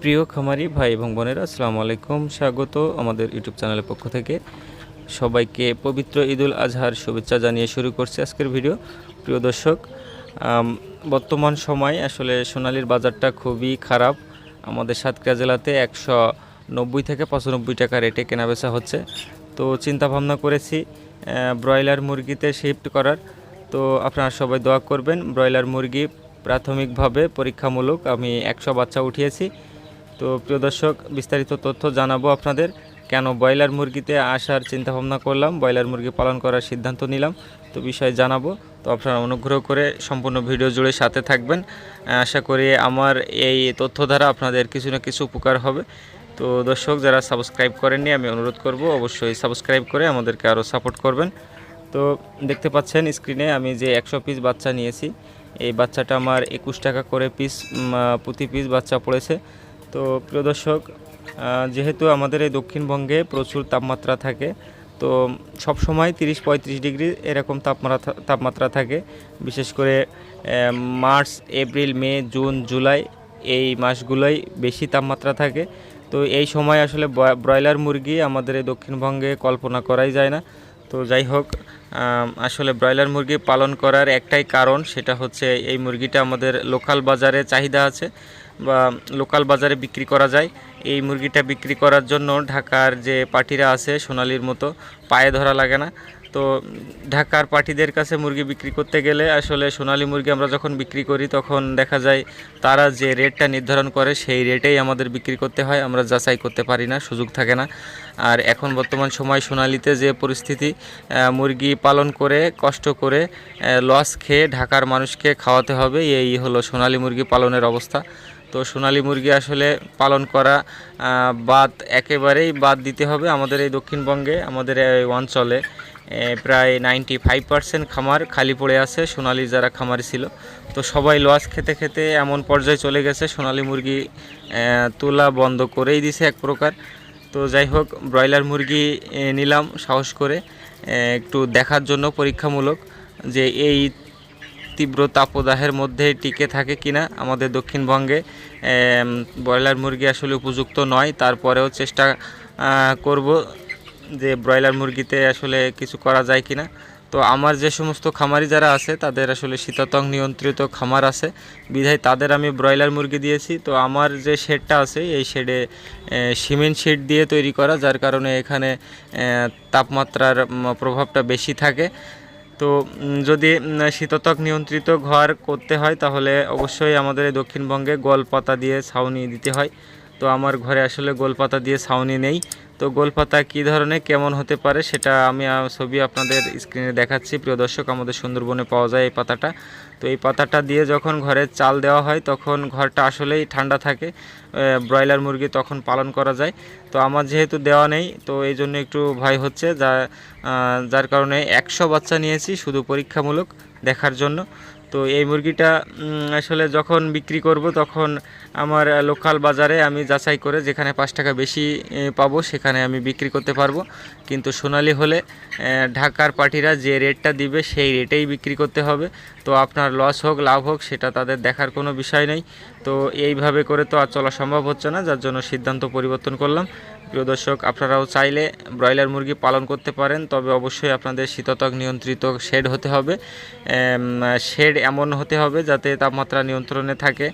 প্রিয় খামারি ভাই এবং বোনেরা, আসসালামু আলাইকুম। স্বাগত আমাদের ইউটিউব চ্যানেলের পক্ষ থেকে। সবাইকে পবিত্র ঈদুল আজহার শুভেচ্ছা জানিয়ে শুরু করছি আজকের ভিডিও। প্রিয় দর্শক বর্তমান সময় আসলে সোনালির বাজারটা খুবই খারাপ। আমাদের সাতক্ষীরা জেলাতে একশো নব্বই থেকে পঁচানব্বই টাকা রেটে কেনাবেচা হচ্ছে। তো চিন্তা ভাবনা করেছি ব্রয়লার মুরগিতে শিফট করার। তো আপনারা সবাই দোয়া করবেন, ব্রয়লার মুরগি প্রাথমিকভাবে পরীক্ষামূলক আমি একশো বাচ্চা উঠিয়েছি। তো প্রিয় দর্শক, বিস্তারিত তথ্য জানাব আপনাদের। কেন ব্রয়লার মুরগিতে আসার চিন্তা ভাবনা করলাম, ব্রয়লার মুরগি পালন করার সিদ্ধান্ত নিলাম, তো বিষয়ে জানাব। তো আপনারা অনুগ্রহ করে সম্পূর্ণ ভিডিও জুড়ে সাথে থাকবেন। আশা করি আমার এই তথ্য দ্বারা আপনাদের কিছু না কিছু উপকার হবে। তো দর্শক, যারা সাবস্ক্রাইব করেননি, আমি অনুরোধ করব অবশ্যই সাবস্ক্রাইব করে আমাদেরকে আরও সাপোর্ট করবেন। তো দেখতে পাচ্ছেন স্ক্রিনে আমি যে একশো পিস বাচ্চা নিয়েছি, এই বাচ্চাটা আমার একুশ টাকা করে পিস প্রতি পিস বাচ্চা পড়েছে। তো প্রিয় দর্শক যেহেতু আমাদের এই দক্ষিণবঙ্গে প্রচুর তাপমাত্রা থাকে, তো সব সময় তিরিশ পঁয়ত্রিশ ডিগ্রি এরকম তাপমাত্রা তাপমাত্রা থাকে। বিশেষ করে March, April, May, June, July এই মাসগুলোই বেশি তাপমাত্রা থাকে। তো এই সময় আসলে ব্রয়- ব্রয়লার মুরগি আমাদের এই দক্ষিণবঙ্গে কল্পনা করাই যায় না। তো যাই হোক আসলে ব্রয়লার মুরগি পালন করার একটাই কারণ সেটা হচ্ছে এই মুরগিটা আমাদের লোকাল বাজারে চাহিদা আছে। বা লোকাল বাজারে বিক্রি করা যায়। এই মুরগিটা বিক্রি করার জন্য ঢাকার যে পার্টিরা আছে, সোনালির মতো, পায়ে ধরা লাগে না। তো ঢাকার পার্টিদের কাছে মুরগি বিক্রি করতে গেলে আসলে সোনালী মুরগি আমরা যখন বিক্রি করি, তখন দেখা যায় তারা যে রেটটা নির্ধারণ করে, সেই রেটেই আমাদের বিক্রি করতে হয়। আমরা যাচাই করতে পারি না, সুযোগ থাকে না। আর এখন বর্তমান সময় সোনালিতে যে পরিস্থিতি মুরগি পালন করে, কষ্ট করে লস খেয়ে ঢাকার মানুষকে খাওয়াতে হবে। এই হলো সোনালী মুরগি পালনের অবস্থা। তো সোনালী মুরগি আসলে পালন করা বাদ একেবারেই বাদ দিতে হবে আমাদের এই দক্ষিণবঙ্গে, আমাদের এই অঞ্চলে। প্রায় নাইনটি ফাইভ পার্সেন্ট খামার খালি পড়ে আছে সোনালি যারা খামারি ছিল। তো সবাই লস খেতে খেতে এমন পর্যায়ে চলে গেছে, সোনালি মুরগি তোলা বন্ধ করেই দিছে এক প্রকার। তো যাই হোক, ব্রয়লার মুরগি নিলাম সাহস করে একটু দেখার জন্য পরীক্ষামূলক যে এই তীব্র তাপদাহের মধ্যে টিকে থাকে কিনা আমাদের দক্ষিণবঙ্গে ব্রয়লার মুরগি আসলে উপযুক্ত নয়। তারপরেও চেষ্টা করব যে ব্রয়লার মুরগিতে আসলে কিছু করা যায় কিনা। তো আমার যে সমস্ত খামারি যারা আছে, তাদের আসলে শীতাতং নিয়ন্ত্রিত খামার আছে। বিধায় তাদের আমি ব্রয়লার মুরগি দিয়েছি। তো আমার যে শেডটা আছে, এই শেডে সিমেন্ট শেড দিয়ে তৈরি করা, যার কারণে এখানে তাপমাত্রার প্রভাবটা বেশি থাকে। তো যদি শীতত্বক নিয়ন্ত্রিত ঘর করতে হয়, তাহলে অবশ্যই আমাদের দক্ষিণবঙ্গে গোলপাতা দিয়ে ছাউনি দিতে হয়। তো, আমার ঘরে আসলে গোলপাতা দিয়ে ছাউনি নেই। তো গোলপাতা কী ধরনের, কেমন হতে পারে সেটা আমি ছবি আপনাদের স্ক্রিনে দেখাচ্ছি। প্রিয় দর্শক, আমাদের সুন্দরবনে পাওয়া যায় এই পাতাটা। তো এই পাতাটা দিয়ে যখন ঘরে চাল দেওয়া হয়, তখন ঘরটা আসলেই ঠান্ডা থাকে। ব্রয়লার মুরগি তখন পালন করা যায়। তো আমার যেহেতু দেওয়া নেই, তো এই জন্য একটু ভয় হচ্ছে। যা যার কারণে একশো বাচ্চা নিয়েছি, শুধু পরীক্ষামূলক। দেখার জন্য। তো এই মুরগিটা আসলে যখন বিক্রি করব তখন আমার লোকাল বাজারে আমি যাচাই করে যেখানে পাঁচ টাকা বেশি পাবো সেখানে আমি বিক্রি করতে পারব। কিন্তু সোনালি হলে ঢাকার পার্টিরা যে রেটটা দিবে সেই রেটেই বিক্রি করতে হবে। তো আপনার লস হোক, লাভ হোক, সেটা তাদের দেখার কোনো বিষয় নেই। তো এইভাবে করে তো আর চলা সম্ভব হচ্ছে না, যার জন্য সিদ্ধান্ত পরিবর্তন করলাম। প্রিয় দর্শক, আপনারাও চাইলে ব্রয়লার মুরগি পালন করতে পারেন, তবে অবশ্যই আপনাদের শীততক নিয়ন্ত্রিত শেড হতে হবে। শেড এমন হতে হবে যাতে তাপমাত্রা নিয়ন্ত্রণে থাকে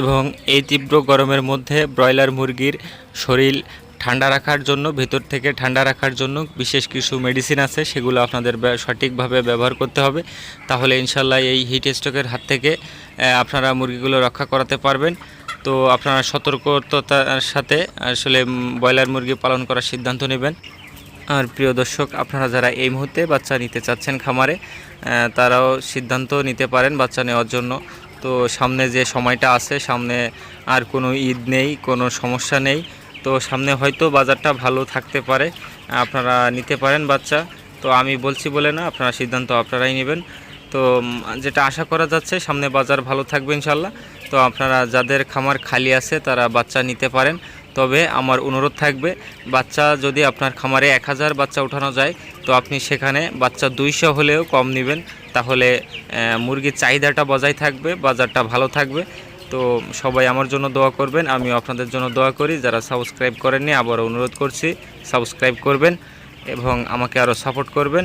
এবং এই তীব্র গরমের মধ্যে ব্রয়লার মুরগির শরীর ঠান্ডা রাখার জন্য, ভেতর থেকে ঠান্ডা রাখার জন্য বিশেষ কিছু মেডিসিন আছে, সেগুলো আপনাদের সঠিকভাবে ব্যবহার করতে হবে। তাহলে ইনশাল্লাহ এই হিট স্ট্রোকের হাত থেকে আপনারা মুরগিগুলো রক্ষা করাতে পারবেন। তো আপনারা সতর্কতার সাথে আসলে ব্রয়লার মুরগি পালন করার সিদ্ধান্ত নেবেন। আর প্রিয় দর্শক, আপনারা যারা এই মুহূর্তে বাচ্চা নিতে চাচ্ছেন খামারে তারাও সিদ্ধান্ত নিতে পারেন বাচ্চা নেওয়ার জন্য। তো সামনে যে সময়টা আছে, সামনে আর কোনো ঈদ নেই, কোনো সমস্যা নেই। তো সামনে হয়তো বাজারটা ভালো থাকতে পারে, আপনারা নিতে পারেন বাচ্চা। তো আমি বলছি বলে না, আপনারা সিদ্ধান্ত আপনারাই নেবেন। তো যেটা আশা করা যাচ্ছে সামনে বাজার ভালো থাকবে ইনশাল্লাহ তো আপনারা যাদের খামার খালি আছে তারা বাচ্চা নিতে পারেন। তবে আমার অনুরোধ থাকবে, বাচ্চা যদি আপনার খামারে এক হাজার বাচ্চা উঠানো যায়, তো আপনি সেখানে বাচ্চা দুইশো হলেও কম নেবেন। তাহলে মুরগির চাহিদাটা বজায় থাকবে, বাজারটা ভালো থাকবে। তো সবাই আমার জন্য দোয়া করবেন, আমিও আপনাদের জন্য দোয়া করি। যারা সাবস্ক্রাইব করেননি, আবারও অনুরোধ করছি, সাবস্ক্রাইব করবেন এবং আমাকে আরও সাপোর্ট করবেন।